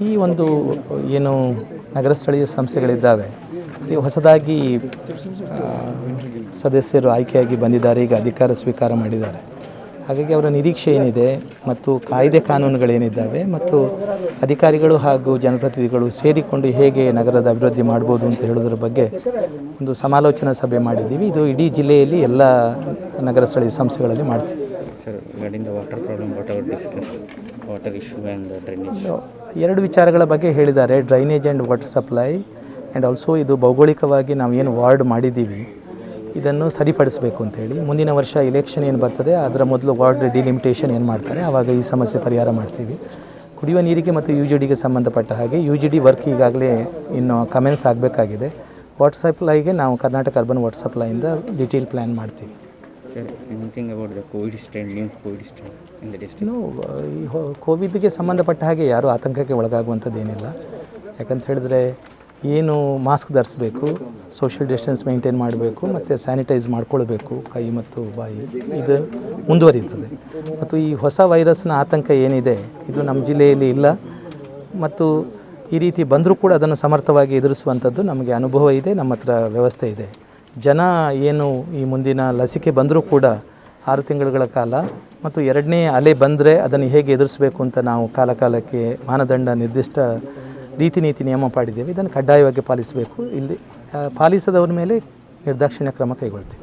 ಪ್ರತಿ ಒಂದು, ಏನು ನಗರ ಸ್ಥಳೀಯ ಸಂಸ್ಥೆಗಳಿದ್ದಾವೆ ಇಲ್ಲಿ ಹೊಸದಾಗಿ ಸದಸ್ಯರು ಆಯ್ಕೆಯಾಗಿ ಬಂದಿದ್ದಾರೆ, ಈಗ ಅಧಿಕಾರ ಸ್ವೀಕಾರ ಮಾಡಿದ್ದಾರೆ. ಹಾಗಾಗಿ ಅವರ ನಿರೀಕ್ಷೆ ಏನಿದೆ ಮತ್ತು ಕಾಯ್ದೆ ಕಾನೂನುಗಳೇನಿದ್ದಾವೆ ಮತ್ತು ಅಧಿಕಾರಿಗಳು ಹಾಗೂ ಜನಪ್ರತಿನಿಧಿಗಳು ಸೇರಿಕೊಂಡು ಹೇಗೆ ನಗರದ ಅಭಿವೃದ್ಧಿ ಮಾಡ್ಬೋದು ಅಂತ ಹೇಳೋದ್ರ ಬಗ್ಗೆ ಒಂದು ಸಮಾಲೋಚನಾ ಸಭೆ ಮಾಡಿದ್ದೀವಿ. ಇದು ಇಡೀ ಜಿಲ್ಲೆಯಲ್ಲಿ ಎಲ್ಲ ನಗರ ಸ್ಥಳೀಯ ಸಂಸ್ಥೆಗಳಲ್ಲಿ ಮಾಡ್ತೀವಿ. ಎರಡು ವಿಚಾರಗಳ ಬಗ್ಗೆ ಹೇಳಿದ್ದಾರೆ. Drainage and water supply and also ಇದು ಭೌಗೋಳಿಕವಾಗಿ ನಾವು ಏನು ವಾರ್ಡ್ ಮಾಡಿದ್ದೀವಿ. ಇದನ್ನು ಸರಿಪಡಿಸಬೇಕು ಅಂತೇಳಿ ಮುಂದಿನ ವರ್ಷ ಇಲೆಕ್ಷನ್ ಏನು ಬರ್ತದೆ ಅದರ ಮೊದಲು ವಾರ್ಡ್ ಡಿಲಿಮಿಟೇಷನ್ ಏನು ಮಾಡ್ತಾರೆ ಆವಾಗ ಈ ಸಮಸ್ಯೆ ಪರಿಹಾರ ಮಾಡ್ತೀವಿ. ಕುಡಿಯುವ ನೀರಿಗೆ ಮತ್ತು ಯು ಜಿ ಡಿಗೆ ಸಂಬಂಧಪಟ್ಟ ಹಾಗೆ ಯು ಜಿ ಡಿ ವರ್ಕ್ ಈಗಾಗಲೇ ಇನ್ನು ಕಮೆಂಟ್ಸ್ ಆಗಬೇಕಾಗಿದೆ. ವಾಟರ್ ಸಪ್ಲೈಗೆ ನಾವು ಕರ್ನಾಟಕ ಅರ್ಬನ್ ವಾಟರ್ ಸಪ್ಲೈಯಿಂದ ಡಿಟೇಲ್ ಪ್ಲ್ಯಾನ್ ಮಾಡ್ತೀವಿ. ಇನ್ನು ಕೋವಿಡ್ಗೆ ಸಂಬಂಧಪಟ್ಟ ಹಾಗೆ ಯಾರೂ ಆತಂಕಕ್ಕೆ ಒಳಗಾಗುವಂಥದ್ದು ಏನಿಲ್ಲ. ಯಾಕಂತ ಹೇಳಿದ್ರೆ ಏನು ಮಾಸ್ಕ್ ಧರಿಸ್ಬೇಕು ಸೋಷಿಯಲ್ ಡಿಸ್ಟೆನ್ಸ್ ಮೇಂಟೈನ್ ಮಾಡಬೇಕು, ಮತ್ತು ಸ್ಯಾನಿಟೈಸ್ ಮಾಡ್ಕೊಳ್ಬೇಕು ಕೈ ಮತ್ತು ಬಾಯಿ. ಇದು ಮುಂದುವರಿಯುತ್ತದೆ. ಮತ್ತು ಈ ಹೊಸ ವೈರಸ್ನ ಆತಂಕ ಏನಿದೆ, ಇದು ನಮ್ಮ ಜಿಲ್ಲೆಯಲ್ಲಿ ಇಲ್ಲ. ಮತ್ತು ಈ ರೀತಿ ಬಂದರೂ ಕೂಡ ಅದನ್ನು ಸಮರ್ಥವಾಗಿ ಎದುರಿಸುವಂಥದ್ದು ನಮಗೆ ಅನುಭವ ಇದೆ, ನಮ್ಮ ಹತ್ರ ವ್ಯವಸ್ಥೆ ಇದೆ. ಜನ ಏನು ಈ ಮುಂದಿನ ಲಸಿಕೆ ಬಂದರೂ ಕೂಡ ಆರು ತಿಂಗಳುಗಳ ಕಾಲ ಮತ್ತು ಎರಡನೇ ಅಲೆ ಬಂದರೆ ಅದನ್ನು ಹೇಗೆ ಎದುರಿಸಬೇಕು ಅಂತ ನಾವು ಕಾಲಕಾಲಕ್ಕೆ ಮಾನದಂಡ ನಿರ್ದಿಷ್ಟ ರೀತಿ ನೀತಿ ನಿಯಮ ಮಾಡಿದ್ದೇವೆ ಇದನ್ನು ಕಡ್ಡಾಯವಾಗಿ ಪಾಲಿಸಬೇಕು. ಇಲ್ಲಿ ಪಾಲಿಸದವರ ಮೇಲೆ ನಿರ್ದಾಕ್ಷಿಣ್ಯ ಕ್ರಮ ಕೈಗೊಳ್ತೀವಿ.